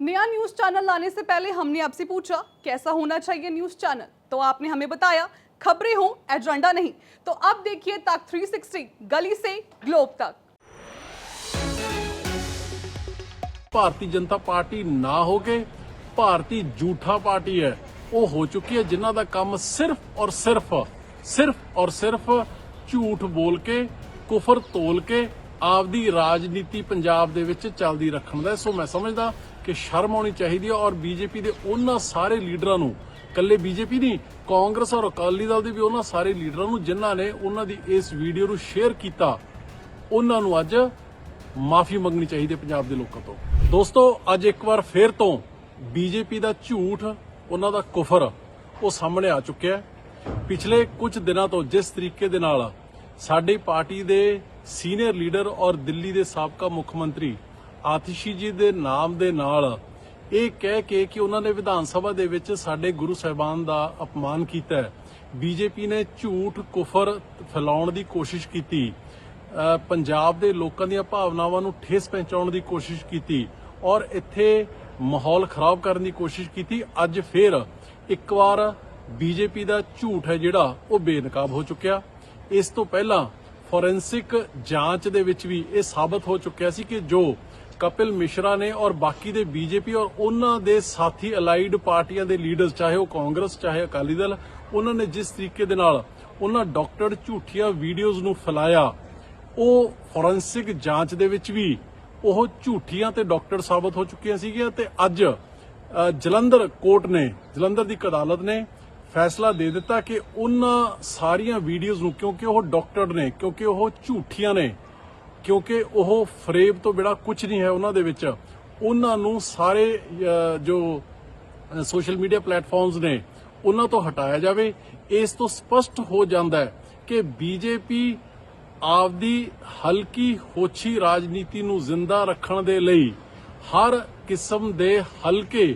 नया news channel लाने से पहले हमने आपसे पूछा कैसा होना चाहिए न्यूज चैनल तो आपने हमें बताया खबरें हो एजेंडा नहीं तो अब देखिए तक 360 गली से ग्लोब तक ਭਾਰਤੀ ਜਨਤਾ ਪਾਰਟੀ ਨਾ ਹੋ ਕੇ ਭਾਰਤੀ ਝੂਠਾ ਪਾਰਟੀ ਹੈ ਉਹ ਹੋ ਚੁੱਕੀ ਹੈ ਜਿਨ੍ਹਾਂ ਦਾ ਕੰਮ ਸਿਰਫ ਔਰ ਸਿਰਫ ਸਿਰਫ ਔਰ ਸਿਰਫ ਝੂਠ ਬੋਲ ਕੇ ਕੁਫਰ ਤੋਲ ਕੇ ਆਪਦੀ ਰਾਜਨੀਤੀ ਪੰਜਾਬ ਦੇ ਵਿੱਚ ਚੱਲਦੀ ਰੱਖਣ ਦਾ ਹੈ। ਸੋ ਮੈਂ ਸਮਝਦਾ ਕਿ ਸ਼ਰਮ ਆਉਣੀ ਚਾਹੀਦੀ ਹੈ ਔਰ ਬੀਜੇਪੀ ਦੇ ਉਹਨਾਂ ਸਾਰੇ ਲੀਡਰਾਂ ਨੂੰ ਕੱਲੇ ਬੀਜੇਪੀ ਨਹੀਂ, ਕਾਂਗਰਸ ਔਰ ਅਕਾਲੀ ਦਲ ਦੇ ਵੀ ਉਹਨਾਂ ਸਾਰੇ ਲੀਡਰਾਂ ਨੂੰ ਜਿਨ੍ਹਾਂ ਨੇ ਉਹਨਾਂ ਦੀ ਇਸ ਵੀਡੀਓ ਨੂੰ ਸ਼ੇਅਰ ਕੀਤਾ, ਉਹਨਾਂ ਨੂੰ ਅੱਜ ਮਾਫੀ ਮੰਗਣੀ ਚਾਹੀਦੀ ਹੈ ਪੰਜਾਬ ਦੇ ਲੋਕਾਂ ਤੋਂ। ਦੋਸਤੋ, ਅੱਜ ਇੱਕ ਵਾਰ ਫੇਰ ਤੋਂ ਬੀਜੇਪੀ ਦਾ ਝੂਠ, ਉਹਨਾਂ ਦਾ ਕੁਫਰ, ਉਹ ਸਾਹਮਣੇ ਆ ਚੁੱਕਿਆ ਪਿਛਲੇ ਕੁਝ ਦਿਨਾਂ ਤੋਂ ਜਿਸ ਤਰੀਕੇ ਦੇ ਨਾਲ ਸਾਡੀ ਪਾਰਟੀ ਦੇ ਸੀਨੀਅਰ ਲੀਡਰ ਔਰ ਦਿੱਲੀ ਦੇ ਸਾਬਕਾ ਮੁੱਖ ਮੰਤਰੀ ਆਤਿਸ਼ੀ ਜੀ ਦੇ ਨਾਮ ਦੇ ਨਾਲ ਇਹ ਕਹਿ ਕੇ ਕਿ ਉਹਨਾਂ ਨੇ ਵਿਧਾਨ ਸਭਾ ਦੇ ਵਿੱਚ ਸਾਡੇ ਗੁਰੂ ਸਾਹਿਬਾਨ ਦਾ ਅਪਮਾਨ ਕੀਤਾ ਹੈ। ਬੀਜੇਪੀ ਨੇ ਝੂਠ ਕੁਫਰ ਫੈਲਾਉਣ ਦੀ ਕੋਸ਼ਿਸ਼ ਕੀਤੀ। ਪੰਜਾਬ ਦੇ ਲੋਕਾਂ ਦੀਆਂ ਭਾਵਨਾਵਾਂ ਨੂੰ ਠੇਸ ਪਹੁੰਚਾਉਣ ਦੀ ਕੋਸ਼ਿਸ਼ ਕੀਤੀ ਔਰ ਇੱਥੇ ਮਾਹੌਲ ਖਰਾਬ ਕਰਨ ਦੀ ਕੋਸ਼ਿਸ਼ ਕੀਤੀ। ਅੱਜ ਫੇਰ ਇੱਕ ਵਾਰ ਬੀਜੇਪੀ ਦਾ ਝੂਠ ਹੈ ਜਿਹੜਾ, ਉਹ ਬੇਨਕਾਬ ਹੋ ਚੁੱਕਿਆ। ਇਸ ਤੋਂ ਪਹਿਲਾਂ ਫੋਰੈਂਸਿਕ ਜਾਂਚ ਦੇ ਵਿੱਚ ਵੀ ਇਹ ਸਾਬਤ ਹੋ ਚੁੱਕਿਆ ਸੀ ਕਿ ਜੋ ਕਪਿਲ ਮਿਸ਼ਰਾ ਨੇ ਔਰ ਬਾਕੀ ਦੇ ਬੀਜੇਪੀ ਔਰ ਉਹਨਾਂ ਦੇ ਸਾਥੀ ਅਲਾਈਡ ਪਾਰਟੀਆਂ ਦੇ ਲੀਡਰਸ, ਚਾਹੇ ਉਹ ਕਾਂਗਰਸ, ਚਾਹੇ ਅਕਾਲੀ ਦਲ, ਉਹਨਾਂ ਨੇ ਜਿਸ ਤਰੀਕੇ ਦੇ ਨਾਲ ਉਹਨਾਂ ਡਾਕਟਰ ਝੂਠੀਆਂ ਵੀਡੀਓਜ਼ ਨੂੰ ਫੈਲਾਇਆ, ਉਹ ਫੋਰੈਂਸਿਕ ਜਾਂਚ ਦੇ ਵਿੱਚ ਵੀ ਉਹ ਝੂਠੀਆਂ ਤੇ ਡਾਕਟਰ ਸਾਬਤ ਹੋ ਚੁੱਕੀਆਂ ਸੀਗੀਆਂ ਤੇ ਅੱਜ ਜਲੰਧਰ ਕੋਰਟ ਨੇ, ਜਲੰਧਰ ਦੀ ਇੱਕ ਅਦਾਲਤ ਨੇ ਫੈਸਲਾ ਦੇ ਦਿੱਤਾ ਕਿ ਉਹਨਾਂ ਸਾਰੀਆਂ ਵੀਡੀਓਜ਼ ਨੂੰ ਕਿਉਂਕਿ ਉਹ ਡਾਕਟਰ ਨੇ, ਕਿਉਂਕਿ ਉਹ ਝੂਠੀਆਂ ਨੇ ਕਿਉਂਕਿ ਉਹ ਫਰੇਬ ਤੋਂ ਬਿਨਾ ਕੁਝ ਨਹੀਂ ਹੈ ਉਹਨਾਂ ਦੇ ਵਿੱਚ। ਉਹਨਾਂ ਨੂੰ ਸਾਰੇ ਜੋ ਸੋਸ਼ਲ ਮੀਡੀਆ ਪਲੇਟਫਾਰਮਸ ਨੇ, ਉਹਨਾਂ ਤੋਂ ਹਟਾਇਆ ਜਾਵੇ। ਇਸ ਤੋਂ ਸਪਸ਼ਟ ਹੋ ਜਾਂਦਾ ਹੈ ਕਿ ਬੀਜੇਪੀ ਆਪਦੀ ਹਲਕੀ ਹੋਛੀ ਰਾਜਨੀਤੀ ਨੂੰ ਜ਼ਿੰਦਾ ਰੱਖਣ ਦੇ ਲਈ ਹਰ ਕਿਸਮ ਦੇ ਹਲਕੇ,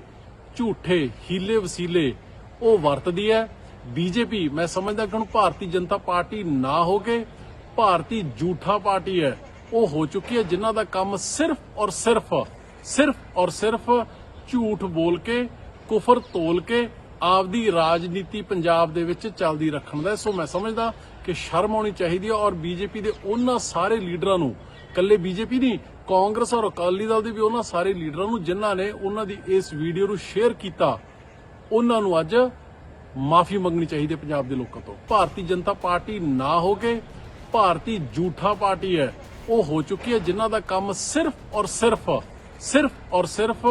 ਝੂਠੇ, ਹੀਲੇ ਵਸੀਲੇ ਉਹ ਵਰਤਦੀ ਹੈ। ਬੀਜੇਪੀ ਮੈਂ ਸਮਝਦਾ ਕਿ ਹੁਣ ਭਾਰਤੀ ਜਨਤਾ ਪਾਰਟੀ ਨਾ ਹੋ ਕੇ ਭਾਰਤੀ ਝੂਠਾ ਪਾਰਟੀ ਹੈ। ਉਹ ਹੋ ਚੁੱਕੀ ਹੈ, ਜਿਨ੍ਹਾਂ ਦਾ ਕੰਮ ਸਿਰਫ ਔਰ ਸਿਰਫ ਸਿਰਫ ਔਰ ਸਿਰਫ ਝੂਠ ਬੋਲ ਕੇ, ਕੁਫਰ ਤੋਲ ਕੇ ਆਪਦੀ ਰਾਜਨੀਤੀ ਪੰਜਾਬ ਦੇ ਵਿੱਚ ਚੱਲਦੀ ਰੱਖਣ ਦਾ ਸੋ ਮੈਂ ਸਮਝਦਾ ਕਿ ਸ਼ਰਮ ਆਉਣੀ ਚਾਹੀਦੀ ਹੈ ਔਰ ਬੀਜੇਪੀ ਦੇ ਉਹਨਾਂ ਸਾਰੇ ਲੀਡਰਾਂ ਨੂੰ ਕੱਲੇ ਬੀਜੇਪੀ ਨਹੀਂ, ਕਾਂਗਰਸ ਔਰ ਅਕਾਲੀ ਦਲ ਦੇ ਵੀ ਉਹਨਾਂ ਸਾਰੇ ਲੀਡਰਾਂ ਨੂੰ, ਜਿਨ੍ਹਾਂ ਨੇ ਉਹਨਾਂ ਦੀ ਇਸ ਵੀਡੀਓ ਨੂੰ ਸ਼ੇਅਰ ਕੀਤਾ, ਉਹਨਾਂ ਨੂੰ ਅੱਜ ਮਾਫੀ ਮੰਗਣੀ ਚਾਹੀਦੀ ਹੈ ਪੰਜਾਬ ਦੇ ਲੋਕਾਂ ਤੋਂ। ਭਾਰਤੀ ਜਨਤਾ ਪਾਰਟੀ ਨਾ ਹੋ ਕੇ ਭਾਰਤੀ ਝੂਠਾ ਪਾਰਟੀ ਹੈ। ਉਹ ਹੋ ਚੁੱਕੀ ਹੈ ਜਿਨ੍ਹਾਂ ਦਾ ਕੰਮ ਸਿਰਫ ਔਰ ਸਿਰਫ ਸਿਰਫ ਔਰ ਸਿਰਫ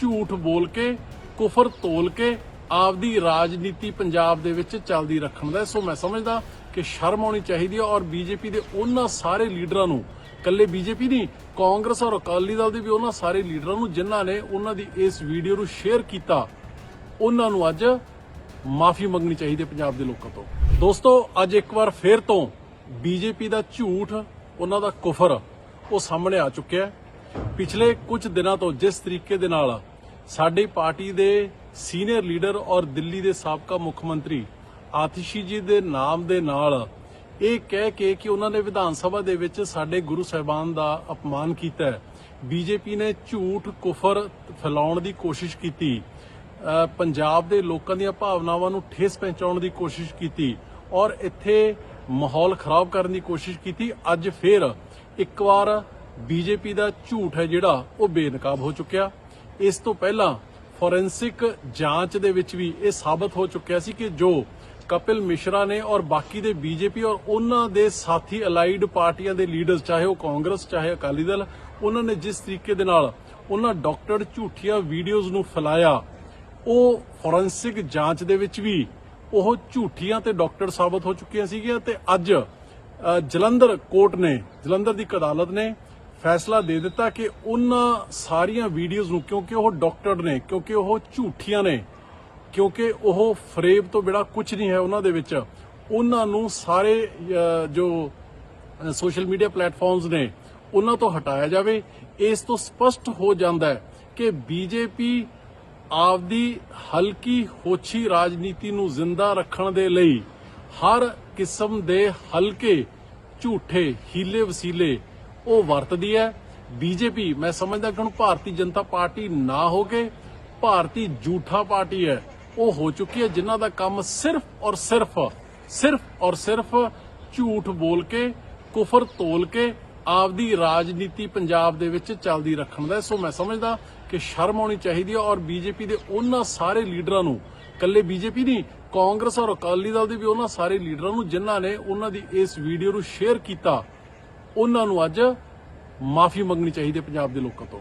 ਝੂਠ ਬੋਲ ਕੇ, ਕੁਫਰ ਤੋਲ ਕੇ ਆਪਦੀ ਰਾਜਨੀਤੀ ਪੰਜਾਬ ਦੇ ਵਿੱਚ ਚੱਲਦੀ ਰੱਖਣ ਦਾ ਸੋ ਮੈਂ ਸਮਝਦਾ ਕਿ ਸ਼ਰਮ ਆਉਣੀ ਚਾਹੀਦੀ ਹੈ ਔਰ ਬੀਜੇਪੀ ਦੇ ਉਹਨਾਂ ਸਾਰੇ ਲੀਡਰਾਂ ਨੂੰ ਕੱਲੇ ਬੀਜੇਪੀ ਨਹੀਂ, ਕਾਂਗਰਸ ਔਰ ਅਕਾਲੀ ਦਲ ਦੇ ਵੀ ਉਹਨਾਂ ਸਾਰੇ ਲੀਡਰਾਂ ਨੂੰ ਜਿਨ੍ਹਾਂ ਨੇ ਉਹਨਾਂ ਦੀ ਇਸ ਵੀਡੀਓ ਨੂੰ ਸ਼ੇਅਰ ਕੀਤਾ, ਉਹਨਾਂ ਨੂੰ ਅੱਜ ਮਾਫੀ ਮੰਗਣੀ ਚਾਹੀਦੀ ਹੈ ਪੰਜਾਬ ਦੇ ਲੋਕਾਂ ਤੋਂ। ਦੋਸਤੋ, ਅੱਜ ਇੱਕ ਵਾਰ ਫੇਰ ਤੋਂ ਬੀਜੇਪੀ ਦਾ ਝੂਠ ਉਹਨਾਂ ਦਾ ਕੁਫਰ ਉਹ ਸਾਹਮਣੇ ਆ ਚੁੱਕਿਆ ਪਿਛਲੇ ਕੁਝ ਦਿਨਾਂ ਤੋਂ ਜਿਸ ਤਰੀਕੇ ਦੇ ਨਾਲ ਸਾਡੀ ਪਾਰਟੀ ਦੇ ਸੀਨੀਅਰ ਲੀਡਰ ਔਰ ਦਿੱਲੀ ਦੇ ਸਾਬਕਾ ਮੁੱਖ ਮੰਤਰੀ ਆਤਿਸ਼ੀ ਜੀ ਦੇ ਨਾਮ ਦੇ ਨਾਲ ਇਹ ਕਹਿ ਕੇ ਕਿ ਉਹਨਾਂ ਨੇ ਵਿਧਾਨ ਸਭਾ ਦੇ ਵਿੱਚ ਸਾਡੇ ਗੁਰੂ ਸਾਹਿਬਾਨ ਦਾ ਅਪਮਾਨ ਕੀਤਾ ਹੈ। ਬੀਜੇਪੀ ਨੇ ਝੂਠ ਕੁਫਰ ਫੈਲਾਉਣ ਦੀ ਕੋਸ਼ਿਸ਼ ਕੀਤੀ। ਪੰਜਾਬ ਦੇ ਲੋਕਾਂ ਦੀਆਂ ਭਾਵਨਾਵਾਂ ਨੂੰ ਠੇਸ ਪਹੁੰਚਾਉਣ ਦੀ ਕੋਸ਼ਿਸ਼ ਕੀਤੀ ਔਰ ਇੱਥੇ ਮਾਹੌਲ ਖਰਾਬ ਕਰਨ ਦੀ ਕੋਸ਼ਿਸ਼ ਕੀਤੀ। ਅੱਜ ਫੇਰ ਇੱਕ ਵਾਰ ਬੀਜੇਪੀ ਦਾ ਝੂਠ ਹੈ ਜਿਹੜਾ, ਉਹ ਬੇਨਕਾਬ ਹੋ ਚੁੱਕਿਆ। ਇਸ ਤੋਂ ਪਹਿਲਾਂ ਫੋਰੈਂਸਿਕ ਜਾਂਚ ਦੇ ਵਿੱਚ ਵੀ ਇਹ ਸਾਬਤ ਹੋ ਚੁੱਕਿਆ ਸੀ ਕਿ ਜੋ ਕਪਿਲ ਮਿਸ਼ਰਾ ਨੇ ਔਰ ਬਾਕੀ ਦੇ ਬੀਜੇਪੀ ਔਰ ਉਹਨਾਂ ਦੇ ਸਾਥੀ ਅਲਾਈਡ ਪਾਰਟੀਆਂ ਦੇ ਲੀਡਰਸ, ਚਾਹੇ ਉਹ ਕਾਂਗਰਸ, ਚਾਹੇ ਅਕਾਲੀ ਦਲ, ਉਹਨਾਂ ਨੇ ਜਿਸ ਤਰੀਕੇ ਦੇ ਨਾਲ ਉਹਨਾਂ ਡਾਕਟਰ ਝੂਠੀਆਂ ਵੀਡੀਓਜ਼ ਨੂੰ ਫੈਲਾਇਆ, ਉਹ ਫੋਰੈਂਸਿਕ ਜਾਂਚ ਦੇ ਵਿੱਚ ਵੀ ਉਹ ਝੂਠੀਆਂ ਤੇ ਡਾਕਟਰ ਸਾਬਤ ਹੋ ਚੁੱਕੀਆਂ ਸੀਗੀਆਂ ਤੇ ਅੱਜ ਜਲੰਧਰ ਕੋਰਟ ਨੇ, ਜਲੰਧਰ ਦੀ ਇੱਕ ਅਦਾਲਤ ਨੇ ਫੈਸਲਾ ਦੇ ਦਿੱਤਾ ਕਿ ਉਹਨਾਂ ਸਾਰੀਆਂ ਵੀਡੀਓਜ਼ ਨੂੰ ਕਿਉਂਕਿ ਉਹ ਡਾਕਟਰ ਨੇ, ਕਿਉਂਕਿ ਉਹ ਝੂਠੀਆਂ ਨੇ, ਕਿਉਂਕਿ ਉਹ ਫਰੇਬ ਤੋਂ ਬਿਨਾ ਕੁਝ ਨਹੀਂ ਹੈ ਉਹਨਾਂ ਦੇ ਵਿੱਚ, ਉਹਨਾਂ ਨੂੰ ਸਾਰੇ ਜੋ ਸੋਸ਼ਲ ਮੀਡੀਆ ਪਲੇਟਫਾਰਮਸ ਨੇ, ਉਹਨਾਂ ਤੋਂ ਹਟਾਇਆ ਜਾਵੇ। ਇਸ ਤੋਂ ਸਪਸ਼ਟ ਹੋ ਜਾਂਦਾ ਹੈ ਕਿ ਬੀਜੇਪੀ ਆਪਦੀ ਹਲਕੀ ਹੋਛੀ ਰਾਜਨੀਤੀ ਨੂੰ ਜ਼ਿੰਦਾ ਰੱਖਣ ਦੇ ਲਈ ਹਰ ਕਿਸਮ ਦੇ ਹਲਕੇ, ਝੂਠੇ, ਹੀਲੇ ਵਸੀਲੇ ਉਹ ਵਰਤਦੀ ਹੈ। ਬੀਜੇਪੀ, ਮੈਂ ਸਮਝਦਾ ਕਿ ਹੁਣ ਭਾਰਤੀ ਜਨਤਾ ਪਾਰਟੀ ਨਾ ਹੋ ਕੇ ਭਾਰਤੀ ਝੂਠਾ ਪਾਰਟੀ ਹੈ। ਉਹ ਹੋ ਚੁੱਕੀ ਹੈ ਜਿਨ੍ਹਾਂ ਦਾ ਕੰਮ ਸਿਰਫ ਔਰ ਸਿਰਫ ਸਿਰਫ ਔਰ ਸਿਰਫ ਝੂਠ ਬੋਲ ਕੇ, ਕੁਫਰ ਤੋਲ ਕੇ ਆਪਦੀ ਰਾਜਨੀਤੀ ਪੰਜਾਬ ਦੇ ਵਿੱਚ ਚੱਲਦੀ ਰੱਖਣ ਦਾ। ਸੋ ਮੈਂ ਸਮਝਦਾ ਕਿ ਸ਼ਰਮ ਆਉਣੀ ਚਾਹੀਦੀ ਹੈ ਔਰ ਬੀਜੇਪੀ ਦੇ ਉਹਨਾਂ ਸਾਰੇ ਲੀਡਰਾਂ ਨੂੰ ਕੱਲੇ ਬੀਜੇਪੀ ਨਹੀਂ, ਕਾਂਗਰਸ ਔਰ ਅਕਾਲੀ ਦਲ ਦੇ ਵੀ ਉਹਨਾਂ ਸਾਰੇ ਲੀਡਰਾਂ ਨੂੰ ਜਿਨ੍ਹਾਂ ਨੇ ਉਹਨਾਂ ਦੀ ਇਸ ਵੀਡੀਓ ਨੂੰ ਸ਼ੇਅਰ ਕੀਤਾ, ਉਹਨਾਂ ਨੂੰ ਅੱਜ ਮਾਫੀ ਮੰਗਣੀ ਚਾਹੀਦੀ ਹੈ ਪੰਜਾਬ ਦੇ ਲੋਕਾਂ ਤੋਂ।